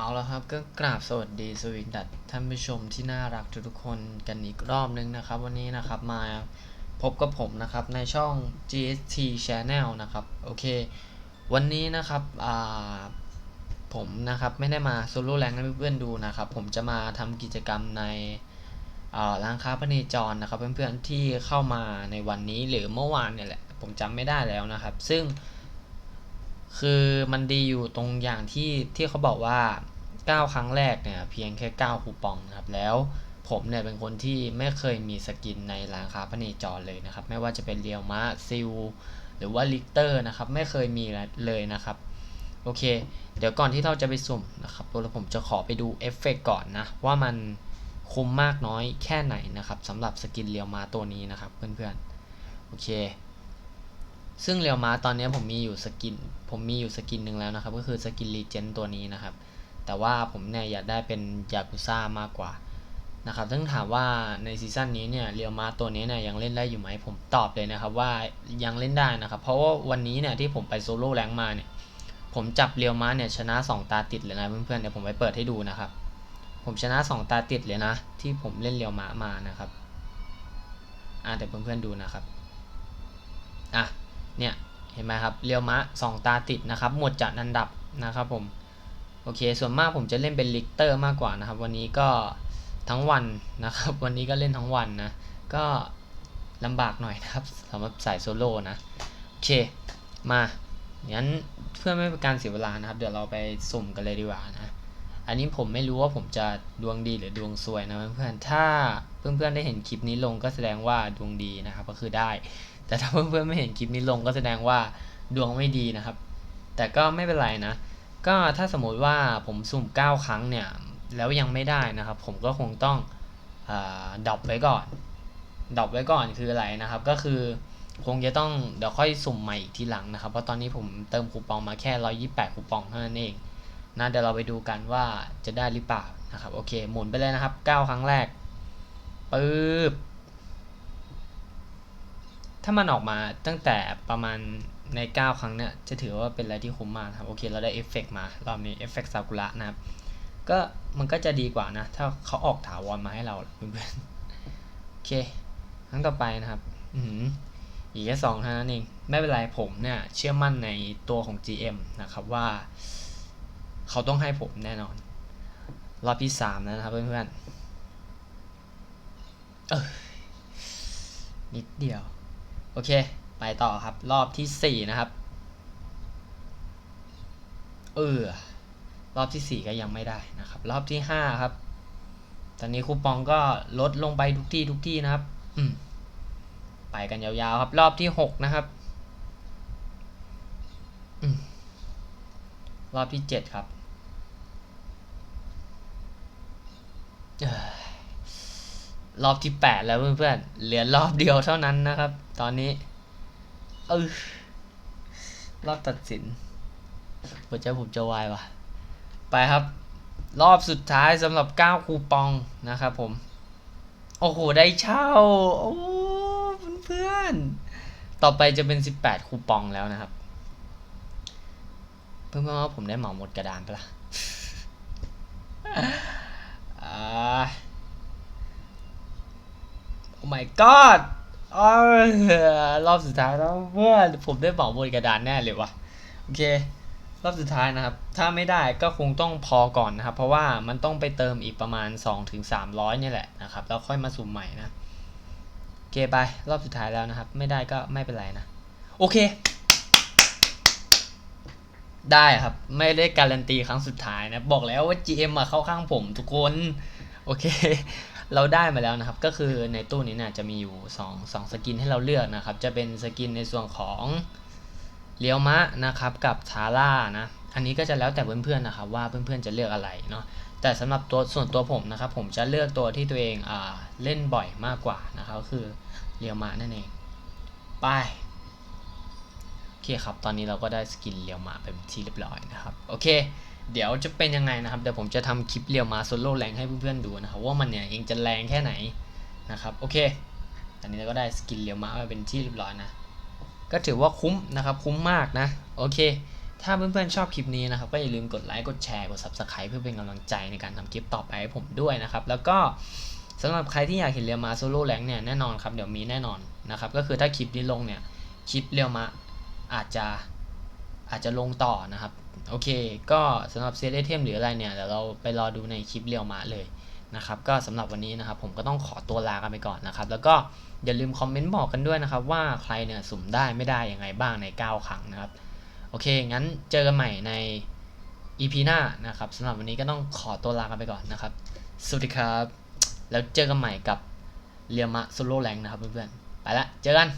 เอาละครับก็กราบสวัสดีสวีดัตท่านผู้ชมที่น่ารักทุกๆคนกันอีกรอบนึงนะครับ วันนี้นะครับมาพบกับผมนะครับในช่อง GST Channel นะครับโอเค วันนี้นะครับผมนะครับไม่ได้มาโซโล่แรงให้เพื่อนๆดูนะครับ ผมจะมาทำกิจกรรมในร้านค้าพเนจรนะครับ เพื่อนๆที่เข้ามาในวันนี้หรือเมื่อวานเนี่ยแหละผมจำไม่ได้แล้วนะครับ ซึ่ง คือมันดีอยู่ตรงอย่างที่ที่เขาบอกว่า 9 ครั้งแรกเนี่ยเพียงแค่ 9 คูปองนะครับ แล้วผมเนี่ยเป็นคนที่ไม่เคยมีสกินในร้านค้าพเนจรเลยนะครับ ไม่ว่าจะเป็นเรียวมะซิลหรือว่าลิกเตอร์นะครับ ไม่เคยมีเลยนะครับ โอเค เดี๋ยวก่อนที่เราจะไปสุ่มนะครับตัวผมจะขอไปดูเอฟเฟกก่อนนะ ว่ามันคุ้มมากน้อยแค่ไหนนะครับสำหรับสกินเรียวมาตัวนี้นะครับเพื่อนๆ โอเค ซึ่งเรียวมาตอนนี้ผมมีอยู่สกิน ผมมีอยู่สกินหนึ่งแล้วนะครับ ก็คือสกินรีเจนตัวนี้นะครับ แต่ว่าผมเนี่ยอยากได้เป็นยากุซ่ามากกว่านะครับซึ่งถามว่าในซีซั่นนี้เนี่ยเรียวมาตัวนี้เนี่ยยังเล่นได้อยู่ไหมผมตอบเลยนะครับว่ายังเล่นได้นะครับ เพราะว่าวันนี้เนี่ยที่ผมไปโซโล่แรงมาเนี่ยผมจับเรียวมาเนี่ยชนะ 2 ตาติดเลยนะเพื่อนๆเดี๋ยวผมไปเปิดให้ดูนะครับ ผมชนะ 2 ตาติดเลยนะ ที่ผมเล่นเรียวมามานะครับอ่าเดี๋ยวเพื่อนๆดูนะครับอะ เนี่ยเห็นไหมครับเรียวมะสองตาติดนะครับ หมดจากนันดับนะครับผมโอเค ส่วนมากผมจะเล่นเป็นลิกเตอร์มากกว่านะครับ วันนี้ก็ทั้งวันนะครับ วันนี้ก็เล่นทั้งวันนะ ก็ลำบากหน่อยนะครับสำหรับสายโซโล่นะโอเคมางั้นเพื่อไม่เป็นการเสียเวลานะครับ เดี๋ยวเราไปสุ่มกันเลยดีกว่านะอันนี้ผมไม่รู้ว่าผมจะดวงดีหรือดวงซวยนะเพื่อนๆถ้าเพื่อนๆได้เห็นคลิปนี้ลงก็แสดงว่าดวงดีนะครับ ก็คือได้ แต่ถ้าเพื่อนๆไม่เห็นคลิปนี้ลงก็แสดงว่าดวงไม่ดีนะครับ แต่ก็ไม่เป็นไรนะ ก็ถ้าสมมติว่าผมสุ่ม 9 ครั้งเนี่ย แล้วยังไม่ได้นะครับ ผมก็คงต้องดรอปไว้ก่อนดรอปไว้ก่อนคืออะไรนะครับ ก็คือคงจะต้องเดี๋ยวค่อยสุ่มใหม่อีกทีหลังนะครับ เพราะตอนนี้ผมเติมคูปองมาแค่ 128 คูปองเท่านั้นเองนะเดี๋ยวเราไปดูกันว่าจะได้หรือเปล่านะครับ โอเค หมุนไปเลยนะครับ 9 ครั้งแรกปึ๊บ ถ้ามันออกมาตั้งแต่ประมาณใน 9 ครั้งเนี่ยจะถือว่าเป็นอะไรที่คุ้มมากครับโอเคเราได้เอฟเฟกมารอบนี้เอฟเฟกซากุระนะครับก็มันก็จะดีกว่านะ ถ้าเขาออกถาวรมาให้เราเพื่อนๆโอเค ครั้งต่อไปนะครับ อือีกแค่สองเท่านั้นเอง ไม่เป็นไรผมเนี่ยเชื่อมั่นในตัวของ GM นะครับว่า เขาต้องให้ผมแน่นอน รอบที่สามนะครับเพื่อนๆเออนิดเดียว อเค ไปต่อครับ รอบที่4นะครับ เออ รอบที่4ก็ยังไม่ได้นะครับ รอบที่5ครับ ตอนนี้คูปองก็ลดลงไปทุกที่ทุกที่นะครับ อืม ไปกันยาวๆครับ รอบที่6นะครับ อืม รอบที่7ครับ รอบที่ 8 แล้วเพื่อนๆ เหลือรอบเดียวเท่านั้นนะครับ ตอนนี้ เออรอบตัดสินหัวใจผมจะวายว่ะไปครับ รอบสุดท้ายสำหรับ 9 คูปองนะครับผม โอ้โห ได้เช่า โอ้เพื่อนๆ ต่อไปจะเป็น 18 คูปองแล้วนะครับ เพื่อนๆว่าผมได้เหมาหมดกระดานไปละอ่า โอ้ my god รอบสุดท้ายแล้วเพื่อนผมได้บอกบนกระดานแน่เลยวะโอเค รอบสุดท้ายนะครับ ถ้าไม่ได้ก็คงต้องพอก่อนนะครับ เพราะว่ามันต้องไปเติมอีกประมาณ 2-300นี่แหละนะครับ แล้วค่อยมาสุ่มใหม่นะโอเคไป รอบสุดท้ายแล้วนะครับ ไม่ได้ก็ไม่เป็นไรนะ โอเค ได้ครับ ไม่ได้การันตีครั้งสุดท้ายนะ บอกแล้วว่า GM มาเข้าข้างผมทุกคน โอเค เราได้มาแล้วนะครับ ก็คือในตู้นี้เนี่ยจะมีอยู่2 2สกินให้เราเลือกนะครับ จะเป็นสกินในส่วนของเลียวมะนะครับกับทาร่านะ อันนี้ก็จะแล้วแต่เพื่อนๆนะครับว่าเพื่อนๆจะเลือกอะไรเนาะ แต่สำหรับตัวส่วนตัวผมนะครับ ผมจะเลือกตัวที่ตัวเองอ่าเล่นบ่อยมากกว่านะครับคือเลียวมะนั่นเอง ไป โอเคครับ ตอนนี้เราก็ได้สกินเลียวมะเป็นที่เรียบร้อยนะครับ โอเค เดี๋ยวจะเป็นยังไงนะครับ เดี๋ยวผมจะทำคลิปเรียวมาโซโล่แรงให้เพื่อนๆดูนะครับ ว่ามันเนี่ยเองจะแรงแค่ไหนนะครับ โอเค อันนี้เราก็ได้สกินเรียวมาเป็นที่เรียบร้อยนะ ก็ถือว่าคุ้มนะครับ คุ้มมากนะ โอเค ถ้าเพื่อนๆชอบคลิปนี้นะครับ ก็อย่าลืมกดไลค์ กดแชร์ กด Subscribe เพื่อเป็นกำลังใจในการทำคลิปต่อไปให้ผมด้วยนะครับ แล้วก็สำหรับใครที่อยากเห็นเรียวมาโซโล่แรงเนี่ยแน่นอนครับ เดี๋ยวมีแน่นอนนะครับ ก็คือถ้าคลิปนี้ลงเนี่ย คลิปเรียวมาอาจจะอาจจะลงต่อนะครับ โอเค ก็สำหรับเซตไอเทมหรืออะไรเนี่ยเดี๋ยวเราไปรอดูในคลิปเรียวมาเลยนะครับก็สำหรับวันนี้นะครับผมก็ต้องขอตัวลากันไปก่อนนะครับ แล้วก็อย่าลืมคอมเมนต์บอกกันด้วยนะครับ ว่าใครเนี่ยสุ่มได้ไม่ได้ยังไงบ้างใน 9 ครั้งนะครับ โอเค งั้นเจอกันใหม่ใน EP หน้านะครับสำหรับวันนี้ก็ต้องขอตัวลากันไปก่อนนะครับ สวัสดีครับ แล้วเจอกันใหม่กับเรียมะโซโล่แรงนะครับเพื่อนๆไปละเจอกัน